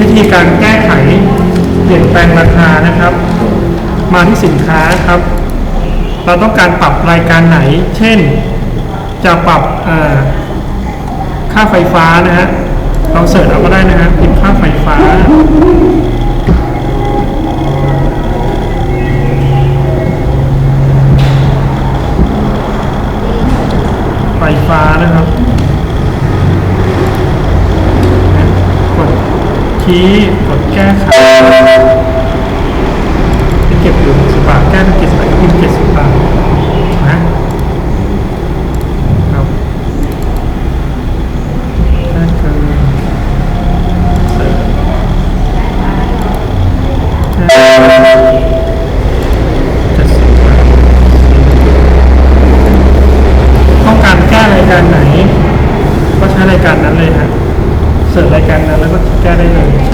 วิธีการแก้ไขเปลี่ยนแปลงราคานะครับ มาที่สินค้าครับ เราต้องการปรับรายการไหน เช่น จะปรับค่าไฟฟ้านะฮะเราเสิร์ชเอาก็ได้นะฮะพิมพ์ค่าไฟฟ้าไฟฟ้านะครับ กด คีย์กดแก้ไขที่เก็บอยู่สิบบาทแก้เป็นเจ็ดสิบบาทก็พิมพ์เจ็ดสิบบาทนะครับแค่คือเสร์ชแค่เจ็ดสิบบาทต้องการแก้รายการไหน ก็ใช้รายการนั้นเลย เสิร์ชรายการนั้นแล้วก็แก้ได้เลย